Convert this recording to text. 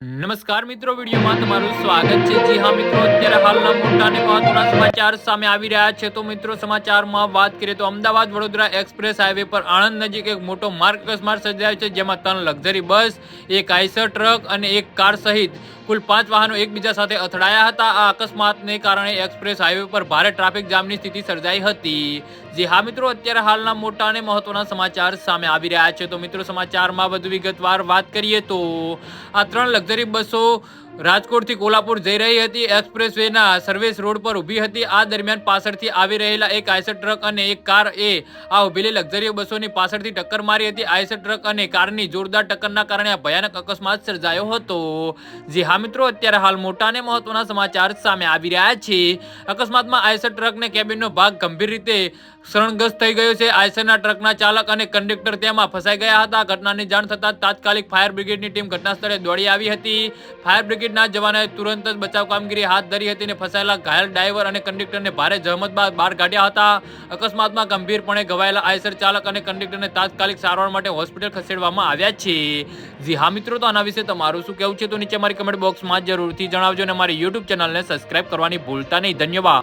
નમસ્કાર મિત્રો, વિડીયોમાં તમારું સ્વાગત છે. જી હા મિત્રો, અત્યારે હાલના મોટા અને મહત્વના સમાચાર સામે આવી રહ્યા છે. તો મિત્રો, સમાચારમાં વાત કરીએ તો અમદાવાદ વડોદરા એક્સપ્રેસ હાઈવે પર આણંદ નજીક એક મોટો માર્ગ અકસ્માત સર્જાયો છે, જેમાં ત્રણ લક્ઝરી બસ, એક આઈસર ટ્રક અને એક કાર સહિત કુલ પાંચ વાહનો એકબીજા સાથે અથડાયા હતા. આ અકસ્માતને કારણે એક્સપ્રેસ હાઈવે પર ભારે ટ્રાફિક જામની સ્થિતિ સર્જાઈ હતી. જી હા મિત્રો, અત્યારે હાલના મોટા અને મહત્વના સમાચાર સામે આવી રહ્યા છે. તો મિત્રો, સમાચારમાં વધુ વિગતવાર વાત કરીએ તો આ ત્રણ લક્ઝરી બસો રાજકોટથી કોલ્હાપુર જઈ રહી હતી. એક્સપ્રેસ વેના સર્વિસ રોડ પર ઊભી હતી. આ દરમિયાન પાછળથી આવી રહેલા એક આઈસર ટ્રક અને એક કાર એ આ ઊભેલી લક્ઝરી બસોની પાછળથી ટક્કર મારી હતી. આઈસર ટ્રક અને કારની જોરદાર ટક્કરના કારણે આ ભયાનક અકસ્માત સર્જાયો હતો. જી હા મિત્રો, અત્યારે હાલ મોટા અને મહત્વના સમાચાર સામે આવી રહ્યા છે. અકસ્માતમાં આઈસર ટ્રકને કેબિનનો ભાગ ગંભીર રીતે શરણગ્રસ્ત થઈ ગયો છે. આઈસરના ટ્રકના ચાલક અને કંડક્ટર તેમાં ફસાઈ ગયા હતા. ઘટનાની જાણ થતાં તાત્કાલિક ફાયર બ્રિગેડની ટીમ ઘટના સ્થળે દોડી આવી હતી. ફાયર બ્રિગેડના જવાનોએ તુરંત જ બચાવ કામગીરી હાથ ધરી હતી અને ફસાયેલા ઘાયલ ડ્રાઈવર અને કંડક્ટરને ભારે જહેમત બાદ બહાર કાઢ્યા હતા. અકસ્માતમાં ગંભીરપણે ઘવાયેલા આઈસર ચાલક અને કંડક્ટરને તાત્કાલિક સારવાર માટે હોસ્પિટલ ખસેડવામાં આવ્યા છે. જી હા, મિત્રો, તો આના વિશે તમારું શું કહેવું છે? તો નીચે મારી કમેન્ટ બોક્સમાં જરૂરથી જણાવજો અને મારી યુટ્યુબ ચેનલને સબસ્ક્રાઇબ કરવાની ભૂલતા નહીં. ધન્યવાદ.